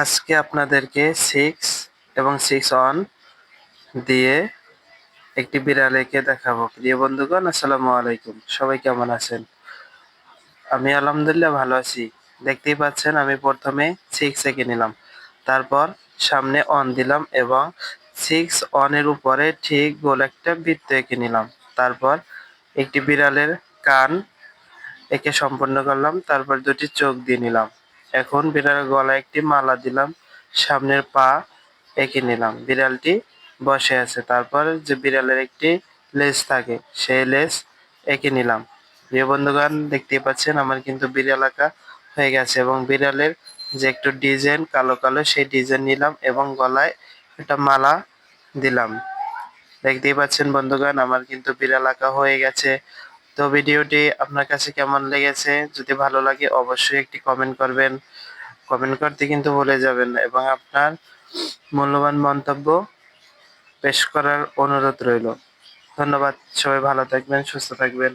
আজকে আপনাদেরকে সিক্স এবং সিক্স অন দিয়ে একটি বিড়ালেকে দেখাবো। প্রিয় বন্ধুগণ, আসসালামু আলাইকুম। সবাই কেমন আছেন? আমি আলহামদুলিল্লাহ ভালো আছি। দেখতেই পাচ্ছেন, আমি প্রথমে সিক্স এঁকে নিলাম। তারপর সামনে অন দিলাম এবং সিক্স অনের উপরে ঠিক গোল একটা বৃত্ত এঁকে নিলাম। তারপর একটি বিড়ালের কান একে সম্পন্ন করলাম। তারপর দুটি চোখ দিয়ে নিলাম। এখন বিড়ালের গলায় একটি মালা দিলাম, সামনের পা এঁকে নিলাম। বিড়ালটি বসে আছে। তারপর যে বিড়ালের একটি লেজ থাকে, সেই লেজ এঁকে নিলাম। প্রিয় বন্ধুগণ, দেখতেই পাচ্ছেন আমার কিন্তু বিড়াল আঁকা হয়ে গেছে এবং বিড়ালের যে একটু ডিজাইন কালো কালো, সেই ডিজাইন নিলাম এবং গলায় একটা মালা দিলাম। দেখতেই পাচ্ছেন বন্ধুগণ, আমার কিন্তু বিড়াল আঁকা হয়ে গেছে। তো ভিডিওটি আপনার কাছে কেমন লেগেছে? যদি ভালো লাগে অবশ্যই একটি কমেন্ট করবেন। কমেন্ট করতে কিন্তু ভুলে যাবেন। এবং আপনার মূল্যবান মন্তব্য পেশ করার অনুরোধ রইল। ধন্যবাদ। সবাই ভালো থাকবেন, সুস্থ থাকবেন।